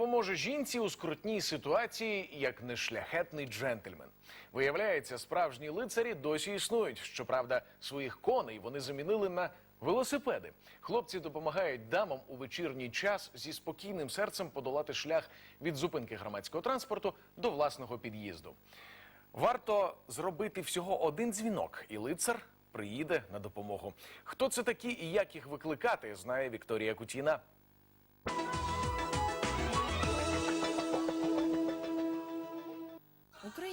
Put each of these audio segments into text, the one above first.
допоможе жінці у скрутній ситуації як нешляхетний джентльмен. Виявляється, справжні лицарі досі існують. Щоправда, своїх коней вони замінили на велосипеди. Хлопці допомагають дамам у вечірній час зі спокійним серцем подолати шлях від зупинки громадського транспорту до власного під'їзду. Варто зробити всього один дзвінок, і лицар приїде на допомогу. Хто це такі і як їх викликати, знає Вікторія Кутіна.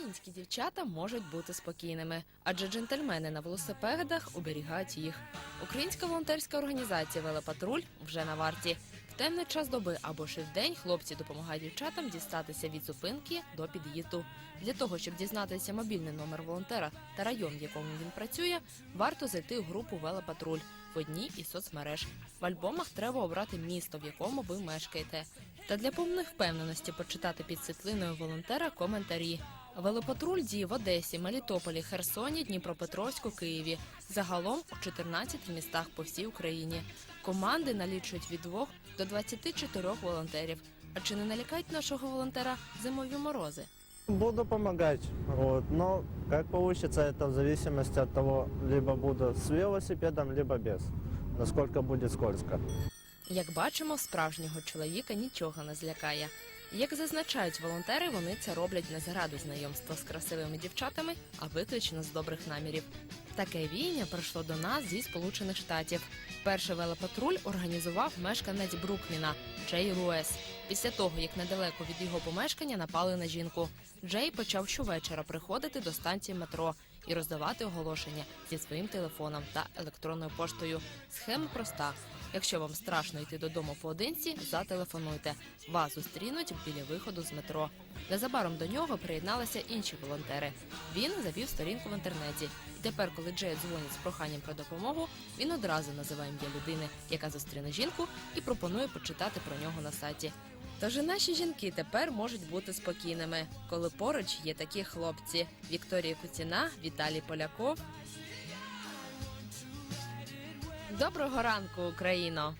Українські дівчата можуть бути спокійними, адже джентльмени на велосипедах оберігають їх. Українська волонтерська організація Велопатруль вже на варті. В темний час доби або ж і вдень хлопці допомагають дівчатам дістатися від зупинки до під'їзду. Для того, щоб дізнатися мобільний номер волонтера та район, в якому він працює, варто зайти у групу Велопатруль в одній із соцмереж. В альбомах треба обрати місто, в якому ви мешкаєте. Та для повної впевненості почитати під світлиною волонтера коментарі. Велопатруль діє в Одесі, Мелітополі, Херсоні, Дніпропетровську, Києві. Загалом у 14 містах по всій Україні. Команди налічують від 2 до 24 волонтерів. А чи не налякають нашого волонтера зимові морози? Буду помогать, вот, но как получится, это в зависимости от того, либо буду с велосипедом, либо без, насколько будет скользко. Як бачимо, справжнього чоловіка нічого не злякає. Як зазначають волонтери, вони це роблять не заради знайомства з красивими дівчатами, а виключно з добрих намірів. Таке війня прийшло до нас зі Сполучених Штатів. Перший велопатруль організував мешканець Брукліна Чей Руес. Після того, як недалеко від його помешкання напали на жінку. Джей почав щовечора приходити до станції метро і роздавати оголошення зі своїм телефоном та електронною поштою. Схема проста. Якщо вам страшно йти додому поодинці, зателефонуйте. Вас зустрінуть біля виходу з метро. Незабаром до нього приєдналися інші волонтери. Він завів сторінку в інтернеті. І тепер, коли Джей дзвонить з проханням про допомогу, він одразу називає ім'я людини, яка зустріне жінку, і пропонує почитати про нього на сайті. Тож і наші жінки тепер можуть бути спокійними, коли поруч є такі хлопці: Вікторія Куціна, Віталій Поляков. Доброго ранку, Україно!